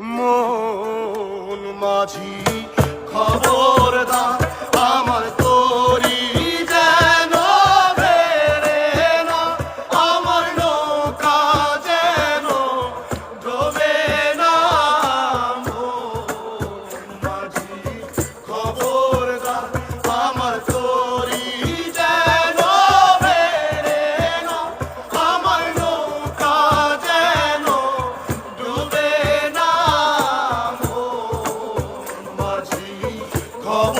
মন মাঝি খবর 거